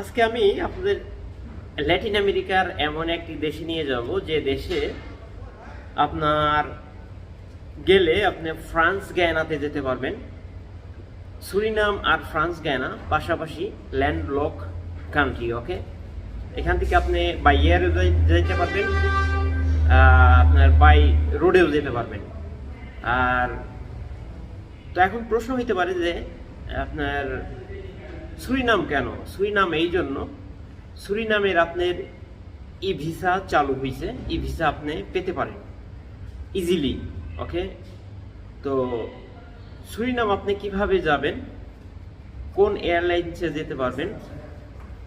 আজকে আমি আপনাদের ল্যাটিন আমেরিকার এমন একটি দেশে নিয়ে যাব যে দেশে আপনার গেলে আপনি ফ্রান্স গায়নাতে যেতে পারবেন, সুরিনাম আর ফ্রান্স গায়না, পাশাপাশি ল্যান্ডলক কান্ট্রি, ওকে? এখান থেকে আপনি বাই এয়ারে যেতে পারবেন আপনার বাই রোডেও যেতে পারবেন। আর তো এখন প্রশ্ন হইতে পারে যে আপনার সুরিনাম কেন? সুরিনাম এই জন্য সুরিনামের আপনার ই ভিসা চালু হয়েছে ই ভিসা আপনি পেতে পারেন ইজিলি ওকে তো সুরিনাম আপনি কীভাবে যাবেন, কোন এয়ারলাইন্সে যেতে পারবেন,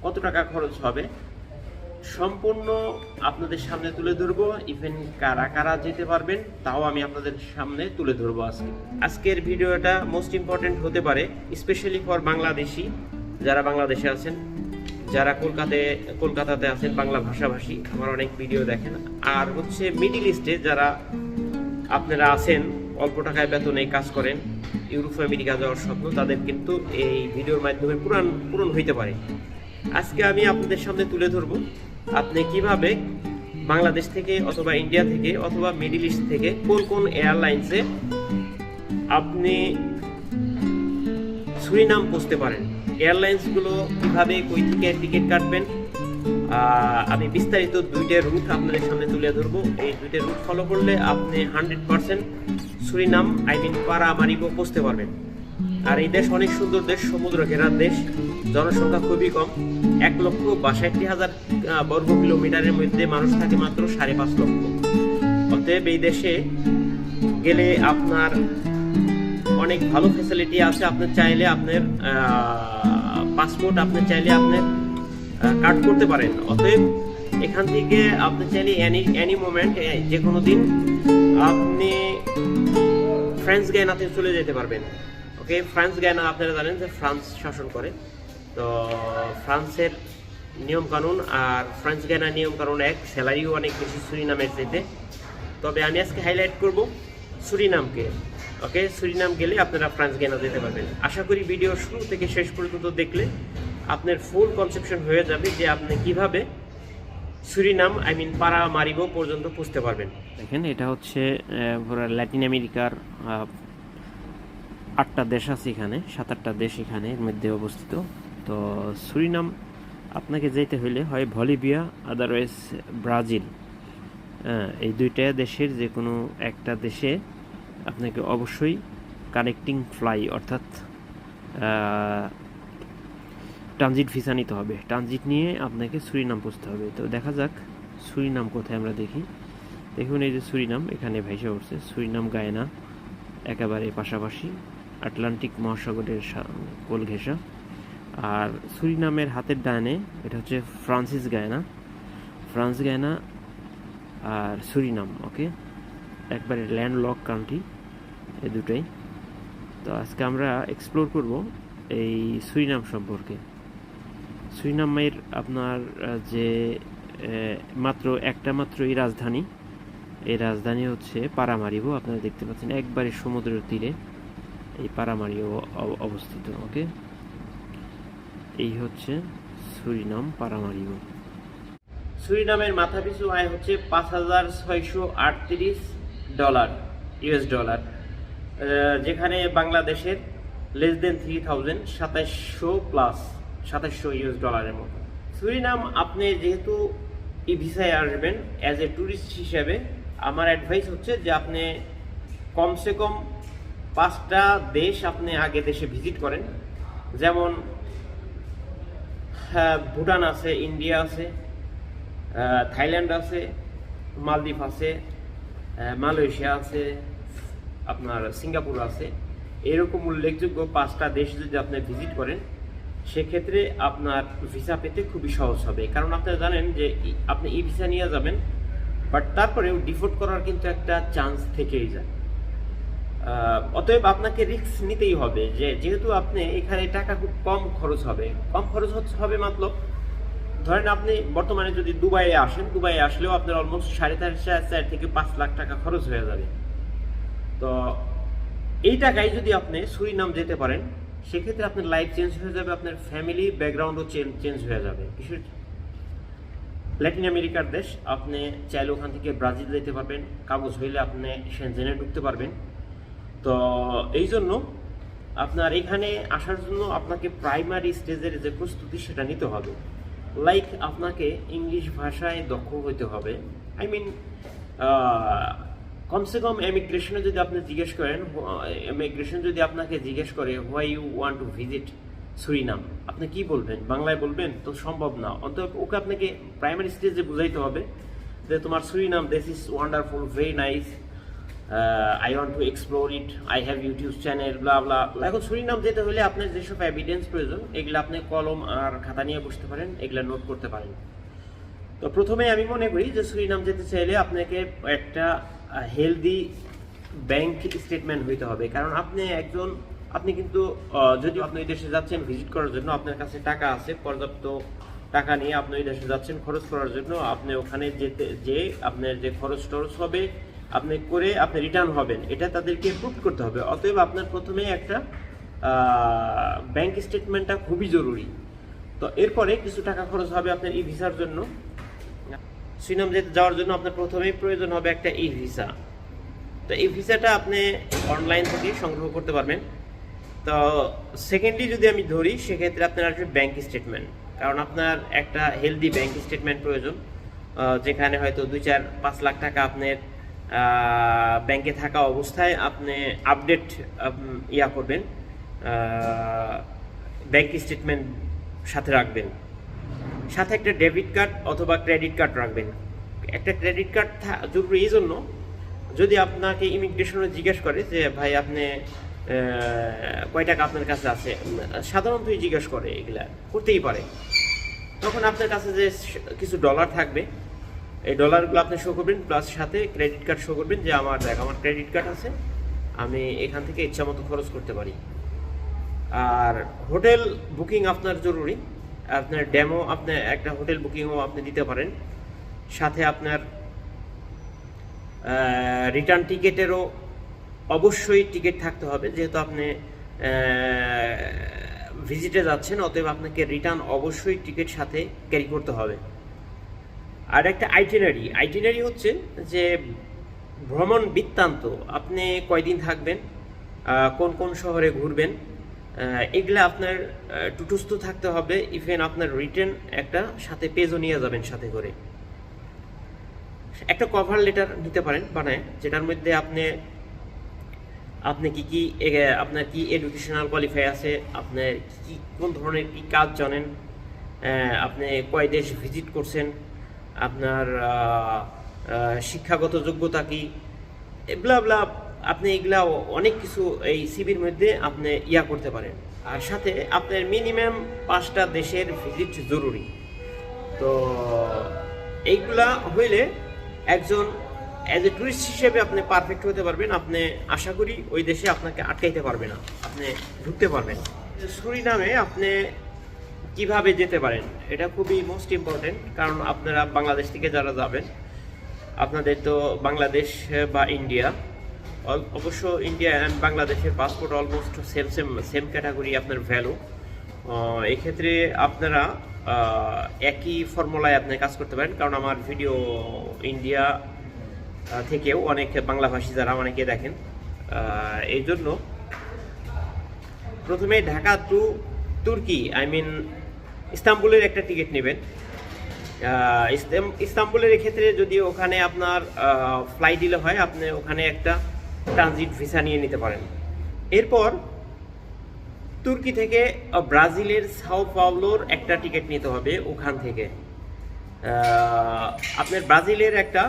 কত টাকা খরচ হবে, সম্পূর্ণ আপনাদের সামনে তুলে ধরবো ইভেন কারা কারা যেতে পারবেন, তাও আমি আপনাদের সামনে তুলে ধরবো আজকে। আজকের ভিডিওটা মোস্ট ইম্পর্টেন্ট হতে পারে স্পেশালি ফর বাংলাদেশি যারা বাংলাদেশে আছেন, যারা কলকাতায় কলকাতাতে আছেন, বাংলা ভাষাভাষী, আমার অনেক ভিডিও দেখেন। আর হচ্ছে মিডিল ইস্টে যারা আপনারা আছেন, অল্প টাকায় বেতনে কাজ করেন, ইউরোপ আমেরিকা যাওয়ার স্বপ্ন, তাদের কিন্তু এই ভিডিওর মাধ্যমে পূরণ পূরণ হইতে পারে। আজকে আমি আপনাদের সামনে তুলে ধরব, আপনি কীভাবে বাংলাদেশ থেকে অথবা ইন্ডিয়া থেকে অথবা মিডিল ইস্ট থেকে কোন কোন এয়ারলাইন্সে আপনি সুরিনাম পৌঁছতে পারেন। এয়ারলাইন্সগুলো কীভাবে কই থেকে টিকিট কাটবেন আমি বিস্তারিত দুইটা রুট আপনাদের সামনে তুলে ধরবো। এই দুইটা রুট ফলো করলে আপনি hundred percent Suriname I mean Paramaribo পৌঁছতে পারবেন। আর এই দেশ অনেক সুন্দর দেশ, সমুদ্র ঘেরার দেশ, জনসংখ্যা খুবই কম, এক লক্ষ বাষট্টি হাজার বর্গ কিলোমিটারের মধ্যে মানুষ থাকে মাত্র সাড়ে পাঁচ লক্ষ। অতএব এই দেশে গেলে আপনার অনেক ভালো ফ্যাসিলিটি আছে। আপনি চাইলে আপনার পাসপোর্ট আপনি চাইলে আপনার কাট করতে পারেন। অতএব এখান থেকে আপনি চাইলে এনি এনি মোমেন্ট যে কোনো দিন আপনি ফ্রান্স গায়নাতে চলে যেতে পারবেন। ওকে? ফ্রান্স গায়না আপনারা জানেন যে ফ্রান্স শাসন করে। তো ফ্রান্সের নিয়ম কানুন আর ফ্রান্স গায়না নিয়ম কানুন এক, স্যালারিও অনেক বেশি সুরিনামের চাইতে। তবে আমি আজকে হাইলাইট করব সুরিনামকে। ওকে, সুরিনাম গেলে আপনারা ফ্রান্স গায়না যেতে পারবেন। আশা করি ভিডিও শুরু থেকে শেষ পর্যন্ত দেখলে আপনার ফুল কনসেপশন হয়ে যাবে যে আপনি কীভাবে সুরিনাম আই মিন পারা মারিবো পর্যন্ত পুষতে পারবেন। দেখেন, এটা হচ্ছে ল্যাটিন আমেরিকার আটটা দেশ আছে এখানে সাত আটটা দেশ এখানে এর মধ্যে অবস্থিত। তো সুরিনাম আপনাকে যেতে হইলে হয় ভলিভিয়া আদারওয়াইজ ব্রাজিল এই দুইটা দেশের যে কোনো একটা দেশে আপনাকে অবশ্যই কানেক্টিং ফ্লাই অর্থাৎ ট্রানজিট ভিসা নিতে হবে। ট্রানজিট নিয়ে আপনাকে সুরিনাম পৌঁছতে হবে। তো দেখা যাক সুরিনাম কোথায় আমরা দেখি। দেখুন এই যে সুরিনাম এখানে ভাইসা উঠছে। সুরিনাম গায়না একেবারে পাশাপাশি আটলান্টিক মহাসাগরের কোল ঘেঁষা। আর সুরিনামের হাতের ডানে এটা হচ্ছে ফ্রান্সিস গায়না ফ্রান্স গায়না আর সুরিনাম ওকে একবারে ল্যান্ড লক কান্ট্রি এই দুটোই। তো আজকে আমরা এক্সপ্লোর করব এই সুরিনাম সম্পর্কে। সুরিনামের আপনার যে মাত্র একটা মাত্র এই রাজধানী। এই রাজধানী হচ্ছে পারামারিবো। আপনারা দেখতে পাচ্ছেন একবারে সমুদ্রের তীরে এই পারামারিও অবস্থিত ওকে এই হচ্ছে সুরিনাম পারামারিবো। সুরিনামের মাথা পিছু আয় হচ্ছে পাঁচ হাজার ছয়শো আটত্রিশ ডলার, ইউএস ডলার। যেখানে বাংলাদেশের লেস দেন থ্রি থাউজেন্ড সাতাশশো প্লাস সাতাশশো ইউএস ডলারের মতো। সুরিনাম আপনি যেহেতু এই ভিসায় আসবেন অ্যাজ এ ট্যুরিস্ট হিসেবে আমার অ্যাডভাইস হচ্ছে যে আপনি কমসে কম পাঁচটা দেশ আপনি আগে দেশে ভিজিট করেন। যেমন হ্যাঁ, ভুটান আছে ইন্ডিয়া আছে থাইল্যান্ড আছে মালদ্বীপ আছে মালয়েশিয়া আছে আপনার সিঙ্গাপুর আছে। এরকম উল্লেখযোগ্য পাঁচটা দেশ যদি আপনি ভিজিট করেন, সেক্ষেত্রে আপনার ভিসা পেতে খুবই সহজ হবে। কারণ আপনারা জানেন যে আপনি ই ভিসা নিয়ে যাবেন বাট তারপরেও ডিফোর্ট করার কিন্তু একটা চান্স থেকেই যায়। অতএব আপনাকে রিস্ক নিতেই হবে যে, যেহেতু আপনি এখানে টাকা খুব কম খরচ হবে। কম খরচ হবে মতলব ধরেন আপনি বর্তমানে যদি দুবাইয়ে আসেন, দুবাইয়ে আসলেও আপনার অলমোস্ট সাড়ে চার চার থেকে পাঁচ লাখ টাকা খরচ হয়ে যাবে। এই টাকায় যদি আপনি সুরিনাম যেতে পারেন, সেক্ষেত্রে আপনার লাইফ চেঞ্জ হয়ে যাবে, আপনার ফ্যামিলি ব্যাকগ্রাউন্ডও চেঞ্জ হয়ে যাবে। ল্যাটিন আমেরিকার দেশ, আপনি চাইলে ওখান থেকে ব্রাজিল যেতে পারবেন, কাগজ হইলে আপনি সেনজেনে ঢুকতে পারবেন। তো এই জন্য আপনার এখানে আসার জন্য আপনাকে প্রাইমারি স্টেজের যে প্রস্তুতি, সেটা নিতে হবে। লাইক আপনাকে ইংলিশ ভাষায় দক্ষ হতে হবে। আই মিন কমসে কম এমিগ্রেশনে যদি আপনি জিজ্ঞেস করেন এমিগ্রেশন যদি আপনাকে জিজ্ঞেস করে why you want to visit Suriname আপনি কি বলবেন? বাংলায় বলবেন, তো সম্ভব না। অন্তত ওকে আপনাকে প্রাইমারি স্টেজে বুঝাইতে হবে যে তোমার Suriname this is wonderful very nice I want to explore it I have YouTube channel blah blah এখন সুরিনাম যেতে হলে আপনার যেসব এভিডেন্স প্রয়োজন, এগুলো আপনি কলম আর খাতা নিয়ে বসতে পারেন, এগুলো নোট করতে পারেন। তো প্রথমে আমি মনে করি যে সুরিনাম যেতে চাইলে আপনাকে একটা হেলদি ব্যাংক স্টেটমেন্ট হইতে হবে। কারণ আপনি একজন, আপনি কিন্তু যদি আপনি ওই দেশে যাচ্ছেন ভিজিট করার জন্য, আপনার কাছে টাকা আছে, পর্যাপ্ত টাকা নিয়ে আপনি ওই দেশে যাচ্ছেন, খরচ করার জন্য, আপনি ওখানে যেতে, যে আপনার যে খরচ টরচ হবে, আপনি করে আপনি রিটার্ন হবেন। এটা তাদেরকে প্রুভ করতে হবে। অতএব আপনার প্রথমে একটা ব্যাংক স্টেটমেন্টটা খুবই জরুরি। তো এরপরে কিছু টাকা খরচ হবে আপনার ই ভিসার জন্য। সুইনাম যেতে যাওয়ার জন্য আপনার প্রথমেই প্রয়োজন হবে একটা ই ভিসা। তো এই ভিসাটা আপনি অনলাইন থেকে সংগ্রহ করতে পারবেন। তো সেকেন্ডলি যদি আমি ধরি, সেক্ষেত্রে আপনার আসবে ব্যাংক স্টেটমেন্ট কারণ আপনার একটা হেলদি ব্যাংক স্টেটমেন্ট প্রয়োজন যেখানে হয়তো দুই চার পাঁচ লাখ টাকা আপনার ব্যাংকে থাকা অবস্থায় আপনি আপডেট ইয়া করবেন ব্যাংক স্টেটমেন্ট সাথে রাখবেন। সাথে একটা ডেবিট কার্ড অথবা ক্রেডিট কার্ড রাখবেন। একটা ক্রেডিট কার্ড জরুরি এই জন্য যদি আপনাকে ইমিগ্রেশনে জিজ্ঞেস করে যে ভাই আপনি কয় টাকা আপনার কাছে আছে? উম, সাধারণতই জিজ্ঞেস করে এগুলা করতেই পারে। তখন আপনার কাছে যে কিছু ডলার থাকবে এই ডলারগুলো আপনি শো করবেন প্লাস সাথে ক্রেডিট কার্ড শো করবেন যে আমার দেখ আমার ক্রেডিট কার্ড আছে আমি এখান থেকে ইচ্ছা মতো খরচ করতে পারি। আর হোটেল বুকিং আপনার জরুরি। আপনার ডেমো আপনি একটা হোটেল বুকিংও আপনি দিতে পারেন। সাথে আপনার রিটার্ন টিকেটেরও অবশ্যই টিকিট থাকতে হবে। যেহেতু আপনি ভিজিটে যাচ্ছেন, অতএব আপনাকে রিটার্ন অবশ্যই টিকিট সাথে ক্যারি করতে হবে। আর একটা আইটিনারি আইটিনারি হচ্ছে যে ভ্রমণ বৃত্তান্ত। আপনি কয়দিন থাকবেন কোন কোন শহরে ঘুরবেন এগুলা আপনার টুটুস্থ থাকতে হবে। ইভেন আপনার রিটার্ন একটা সাথে পেজও নিয়ে যাবেন সাথে করে। একটা কভার লেটার নিতে পারেন বানায়, যেটার মধ্যে আপনি আপনি কি কি আপনার কি এডুকেশনাল কোয়ালিফাই আছে, আপনার কি কোন ধরনের কি কাজ জানেন আপনি কয় দেশ ভিজিট করছেন, আপনার শিক্ষাগত যোগ্যতা কি এগুলা আপনি এগুলা অনেক কিছু এই সিবির মধ্যে আপনি ইয়া করতে পারেন। আর সাথে আপনার মিনিমাম পাঁচটা দেশের ভিজিট জরুরি। তো এইগুলা হইলে একজন অ্যাজ এ টুরিস্ট হিসেবে আপনি পারফেক্ট হতে পারবেন। আপনি আশা করি ওই দেশে আপনাকে আটকাইতে পারবে না। আপনি ঢুকতে পারবেন। সুরি নামে আপনি কীভাবে যেতে পারেন, এটা খুবই মোস্ট ইম্পর্টেন্ট কারণ আপনারা বাংলাদেশ থেকে যারা যাবেন, আপনাদের তো বাংলাদেশ বা ইন্ডিয়া অবশ্য ইন্ডিয়া অ্যান্ড বাংলাদেশের passport almost same same same category আপনার ভ্যালু এক্ষেত্রে আপনারা একই ফর্মুলায় আপনি কাজ করতে পারেন। কারণ আমার ভিডিও ইন্ডিয়া থেকেও অনেক বাংলাভাষী যারা অনেকে দেখেন। এই জন্য প্রথমে ঢাকা টু তুর্কি আই মিন ইস্তাম্বুলের একটা টিকিট নেবেন। ইস্তাম্বুলের ক্ষেত্রে যদি ওখানে আপনার ফ্লাইট দিলে হয়, আপনি ওখানে একটা ট্রানজিট ভিসা নিয়ে নিতে পারেন। এরপর তুর্কি থেকে ব্রাজিলের সাও পাওলোর একটা টিকিট নিতে হবে ওখান থেকে। আপনার ব্রাজিলের একটা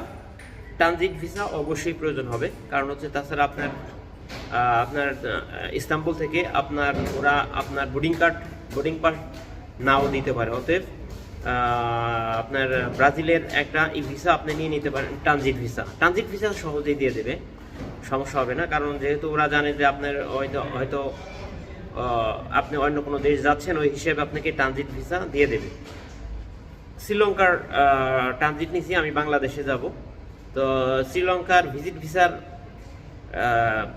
ট্রানজিট ভিসা অবশ্যই প্রয়োজন হবে। কারণ হচ্ছে তাছাড়া আপনার আপনার ইস্তাম্বুল থেকে আপনার, ওরা আপনার বোর্ডিং কার্ড, বোর্ডিং পাস নাও দিতে পারে। অতএব আপনার ব্রাজিলের একটা ই ভিসা আপনি নিয়ে নিতে পারেন, ট্রানজিট ভিসা। ট্রানজিট ভিসা সহজেই দিয়ে দেবে। সমস্যা হবে না, কারণ যেহেতু ওরা জানে যে আপনার হয়তো হয়তো আপনি অন্য কোনো দেশ যাচ্ছেন, ওই হিসেবে আপনাকে ট্রানজিট ভিসা দিয়ে দেবে। শ্রীলঙ্কার ট্রানজিট নিছি, আমি বাংলাদেশে যাব। তো শ্রীলঙ্কার ভিজিট ভিসার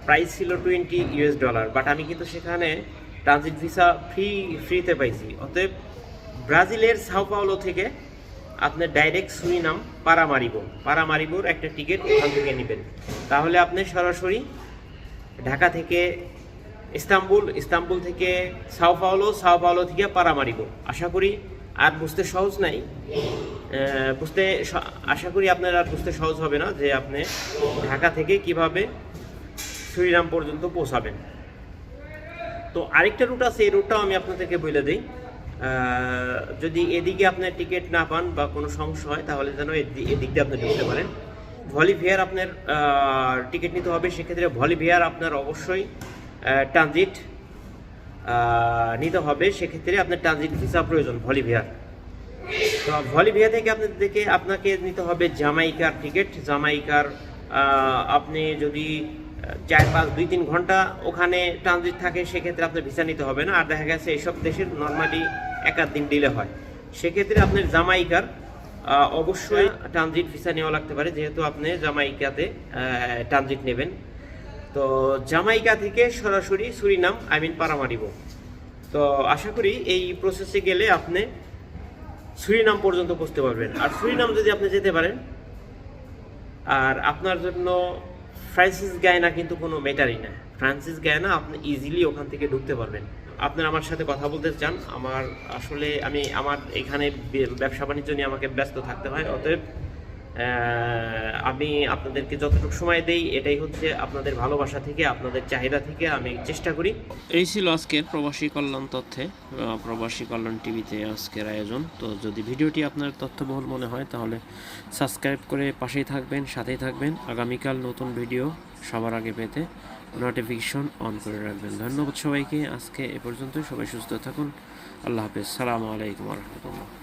প্রাইস ছিল টোয়েন্টি ইউএস ডলার বাট আমি কিন্তু সেখানে ট্রানজিট ভিসা ফ্রি ফ্রিতে পাইছি। অতএব ব্রাজিলের সাও পাওলো থেকে আপনি ডাইরেক্ট সুইনাম পারামারিবো। পারামারিবোর একটা টিকিট ওখান থেকে নেবেন। তাহলে আপনি সরাসরি ঢাকা থেকে ইস্তাম্বুল ইস্তাম্বুল থেকে সাও পাওলো সাও পাওলো থেকে পারামারিবো। আশা করি আর বুঝতে সহজ নাই। বুঝতে আশা করি আপনার আর বুঝতে সহজ হবে না যে আপনি ঢাকা থেকে কীভাবে সুরিনাম পর্যন্ত পৌঁছাবেন। তো আরেকটা রুট আছে, এই রুটটাও আমি আপনাদেরকে বলে দিই। যদি এদিকে আপনার টিকিট না পান বা কোনো সমস্যা হয়, তাহলে যেন এদি- এদিক দিয়ে আপনি ঢুকতে পারেন। ভলিভিয়ার আপনার টিকিট নিতে হবে, সেক্ষেত্রে ভলিভিয়ার আপনার অবশ্যই ট্রানজিট নিতে হবে। সেক্ষেত্রে আপনার ট্রানজিট ভিসা প্রয়োজন ভলিভিয়ার তো ভলিভিয়া থেকে আপনাদেরকে, আপনাকে নিতে হবে জামাইকার টিকিট জামাইকার আপনি যদি চার, পাঁচ, দুই, তিন ঘণ্টা ওখানে ট্রানজিট থাকে, সেক্ষেত্রে আপনার ভিসা নিতে হবে না। আর দেখা গেছে এইসব দেশের নর্মালি এক আধ দিন ডিলে হয়। সেক্ষেত্রে আপনার জামাইকার অবশ্যই ট্রানজিট ভিসা নেওয়া লাগতে পারে, যেহেতু আপনি জামাইকাতে ট্রানজিট নেবেন। তো জামাইকা থেকে সরাসরি সুরিনাম আই মিন পারামারিব। তো আশা করি এই প্রসেসে গেলে আপনি সুরিনাম পর্যন্ত পৌঁছতে পারবেন। আর সুরিনাম যদি আপনি যেতে পারেন, আর আপনার জন্য ফ্রান্সিস গায়না কিন্তু কোনো ম্যাটারই না। ফ্রান্সিস গায়না আপনি ইজিলি ওখান থেকে ঢুকতে পারবেন। আপনার আমার সাথে কথা বলতে চান, আমার আসলে আমি আমার এখানে ব্যবসা বাণিজ্য নিয়ে আমাকে ব্যস্ত থাকতে হয়, অতএব আমি আপনাদেরকে যতটুকু সময় দেই, এটাই হচ্ছে আপনাদের ভালোবাসা থেকে, আপনাদের চাহিদা থেকে আমি চেষ্টা করি। এই ছিল আজকের প্রবাসী কল্যাণ তথ্যে প্রবাসী কল্যাণ টিভিতে আজকের আয়োজন। তো যদি ভিডিওটি আপনার তথ্যবহুল মনে হয়, তাহলে সাবস্ক্রাইব করে পাশেই থাকবেন, সাথেই থাকবেন। আগামীকাল নতুন ভিডিও সবার আগে পেতে নোটিফিকেশন অন করে রাখবেন। ধন্যবাদ সবাইকে। আজকে এ পর্যন্ত সবাই সুস্থ থাকুন। আল্লাহ হাফেজ। সালামু আলাইকুম রহমতুল্লাহ।